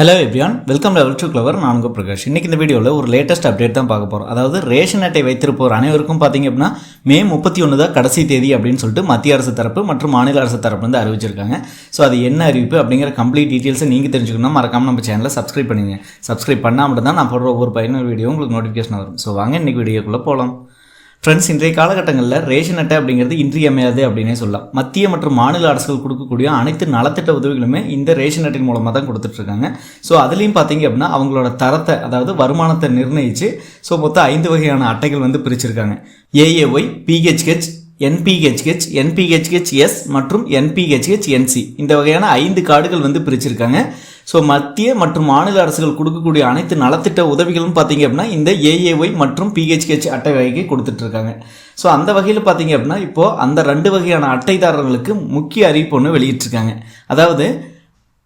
Hello everyone welcome level to clever நான் உங்கள் பிரகாஷ். இன்றைக்கி இந்த வீடியோவில் ஒரு லேட்டஸ்ட் அப்டேட் தான் பார்க்க போகிறோம் அதாவது ரேஷன் அட்டை வைத்திருப்போர் அனைவருக்கும் பார்த்தீங்க அப்படின்னா மே முப்பத்தி ஒன்று தான் கடைசி தேதி அப்படின்னு சொல்லிட்டு மத்திய அரசு தரப்பு மற்றும் மாநில அரசு தரப்பு வந்து அறிவிச்சிருக்காங்க. ஸோ அது என்ன அறிவிப்பு அப்படிங்கிற கம்ப்ளீட் டீட்டெயில்ஸை நீங்கள் தெரிஞ்சுக்கணும் மறக்காமல் நம்ம சேனலை சப்ஸ்கிரைப் பண்ணுங்க சப்ஸ்கிரைப் பண்ணால் மட்டும் தான் நான் போடுற ஒவ்வொரு பயனர் வீடியோ உங்களுக்கு நோட்டிஃபிகேஷன் வரும். ஸோ வாங்க இன்றைக்கி வீடியோக்குள்ளே போகலாம் ஃப்ரெண்ட்ஸ் இன்றைய காலகட்டங்களில் ரேஷன் அட்டை அப்படிங்கிறது இன்றியமையாது அப்படின்னே சொல்லலாம். மத்திய மற்றும் மாநில அரசுகள் கொடுக்கக்கூடிய அனைத்து நலத்திட்ட உதவிகளுமே இந்த ரேஷன் அட்டையின் மூலமாக தான் கொடுத்துட்ருக்காங்க. ஸோ அதுலேயும் பார்த்தீங்க அப்படின்னா அவங்களோட தரத்தை அதாவது வருமானத்தை நிர்ணயித்து ஸோ மொத்தம் ஐந்து வகையான அட்டைகள் வந்து பிரிச்சிருக்காங்க. AAY PHH NPHH NPHH S மற்றும் என்பிஹெச்ஹெச் என்சி இந்த வகையான ஐந்து கார்டுகள் வந்து பிரிச்சிருக்காங்க. ஸோ மத்திய மற்றும் மாநில அரசுகள் கொடுக்கக்கூடிய அனைத்து நலத்திட்ட உதவிகளும் பார்த்தீங்க அப்படின்னா இந்த ஏஏஒய் மற்றும் பிஹெச்கேச் அட்டை வகைக்கு கொடுத்துட்ருக்காங்க. ஸோ அந்த வகையில் பார்த்தீங்க அப்படின்னா இப்போது அந்த ரெண்டு வகையான அட்டைதாரர்களுக்கு முக்கிய அறிவிப்பு ஒன்று வெளியிட்டிருக்காங்க அதாவது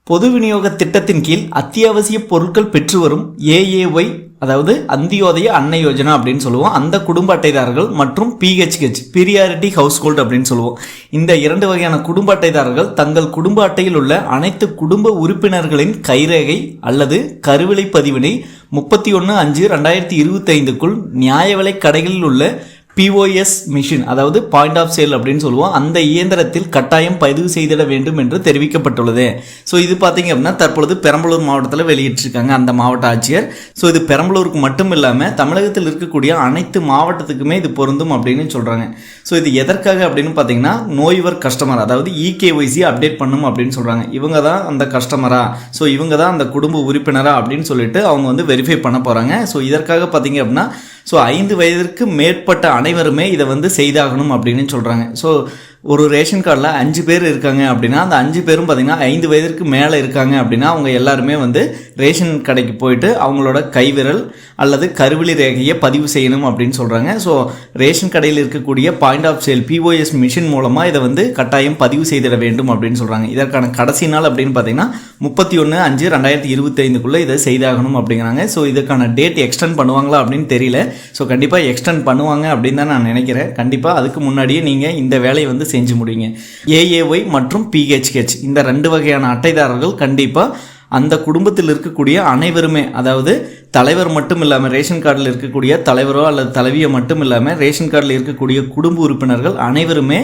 பொது விநியோக திட்டத்தின் கீழ் அத்தியாவசிய பொருட்கள் பெற்று வரும் ஏஏஒய் அதாவது அந்தியோதய அன்னை யோஜனா அப்படின்னு சொல்லுவோம். அந்த குடும்ப அட்டைதாரர்கள் மற்றும் பிஹெச்ஹெச் பீரியாரிட்டி ஹவுஸ் ஹோல்டு அப்படின்னு சொல்லுவோம். இந்த இரண்டு வகையான குடும்ப அட்டைதாரர்கள் தங்கள் குடும்ப அட்டையில் உள்ள அனைத்து குடும்ப உறுப்பினர்களின் கைரேகை அல்லது கருவிலை பதிவினை முப்பத்தி ஒன்று அஞ்சு ரெண்டாயிரத்தி இருபத்தி ஐந்துக்குள் நியாய விலை கடைகளில் உள்ள பிஓஎஸ் மிஷின் அதாவது பாயிண்ட் ஆஃப் சேல் அப்படின்னு சொல்லுவோம். அந்த இயந்திரத்தில் கட்டாயம் பதிவு செய்திட வேண்டும் என்று தெரிவிக்கப்பட்டுள்ளது. ஸோ இது பார்த்தீங்க அப்படின்னா தற்பொழுது பெரம்பலூர் மாவட்டத்தில் வெளியிட்டிருக்காங்க அந்த மாவட்ட ஆட்சியர். ஸோ இது பெரம்பலூருக்கு மட்டும் இல்லாமல் தமிழகத்தில் இருக்கக்கூடிய அனைத்து மாவட்டத்துக்குமே இது பொருந்தும் அப்படின்னு சொல்கிறாங்க ஸோ இது எதற்காக அப்படின்னு பார்த்தீங்கன்னா நோய்வர் கஸ்டமர் அதாவது இகேஒய்சி அப்டேட் பண்ணும் அப்படின்னு சொல்கிறாங்க இவங்க தான் அந்த கஸ்டமரா ஸோ இவங்க தான் அந்த குடும்ப உறுப்பினரா அப்படின்னு சொல்லிட்டு அவங்க வந்து வெரிஃபை பண்ண போகிறாங்க ஸோ இதற்காக பார்த்தீங்க அப்படின்னா ஸோ ஐந்து வயதிற்கு மேற்பட்ட அனைவருமே இதை வந்து செய்தாகணும் அப்படின்னு சொல்கிறாங்க ஸோ ஒரு ரேஷன் கார்டில் அஞ்சு பேர் இருக்காங்க அப்படின்னா அந்த அஞ்சு பேரும் பார்த்திங்கன்னா ஐந்து வயதிற்கு மேலே இருக்காங்க அப்படின்னா அவங்க எல்லாருமே வந்து ரேஷன் கடைக்கு போயிட்டு அவங்களோட கைவிரல் அல்லது கருவிழி ரேகையை பதிவு செய்யணும் அப்படின்னு சொல்கிறாங்க ஸோ ரேஷன் கடையில் இருக்கக்கூடிய point of sale POS machine மூலமாக இதை வந்து கட்டாயம் பதிவு செய்திட வேண்டும் அப்படின்னு சொல்கிறாங்க இதற்கான கடைசி நாள் அப்படின்னு பார்த்தீங்கன்னா முப்பத்தி ஒன்று அஞ்சு ரெண்டாயிரத்தி இருபத்தைந்துக்குள்ளே இதை செய்தாகணும் அப்படிங்கிறாங்க. ஸோ இதுக்கான டேட் எக்ஸ்டெண்ட் பண்ணுவாங்களா அப்படின்னு தெரியல. ஸோ கண்டிப்பாக எக்ஸ்டெண்ட் பண்ணுவாங்க அப்படின்னு தான் நான் நினைக்கிறேன். கண்டிப்பாக அதுக்கு முன்னாடியே நீங்கள் இந்த வேலையை வந்து செஞ்சு முடிங்க ஏஏஒய் மற்றும் பிஹெச்ஹெச் இந்த ரெண்டு வகையான அட்டைதாரர்கள் கண்டிப்பாக அந்த குடும்பத்தில் இருக்கக்கூடிய அனைவருமே அதாவது தலைவர் மட்டும் இல்லாமல் ரேஷன் கார்டில் இருக்கக்கூடிய தலைவரோ அல்லது தலைவியோ மட்டும் இல்லாமல் ரேஷன் கார்டில் இருக்கக்கூடிய குடும்ப உறுப்பினர்கள் அனைவருமே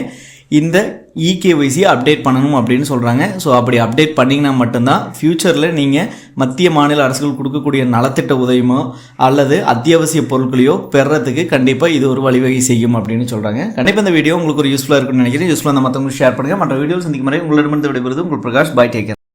இந்த இகேஒய்சி அப்டேட் பண்ணணும் அப்படின்னு சொல்கிறாங்க ஸோ அப்படி அப்டேட் பண்ணிங்கன்னா மட்டும்தான் ஃப்யூச்சரில் நீங்கள் மத்திய மாநில அரசுகள் கொடுக்கக்கூடிய நலத்திட்ட உதவியமோ அல்லது அத்தியாவசிய பொருட்களையோ பெறத்துக்கு கண்டிப்பாக இது ஒரு வழிவகை செய்யும் அப்படின்னு சொல்கிறாங்க கண்டிப்பாக இந்த வீடியோ உங்களுக்கு ஒரு யூஸ்ஃபுல்லாக இருக்கும்னு நினைக்கிறேன். யூஸ்ஃபுல்லாக மற்றவங்களுக்கு ஷேர் பண்ணுங்கள் மற்ற வீடியோ சந்திக்கும் முறை உங்களிடமிருந்து விடைபெறுது உங்கள் பிரகாஷ். பாய் டேக்கர்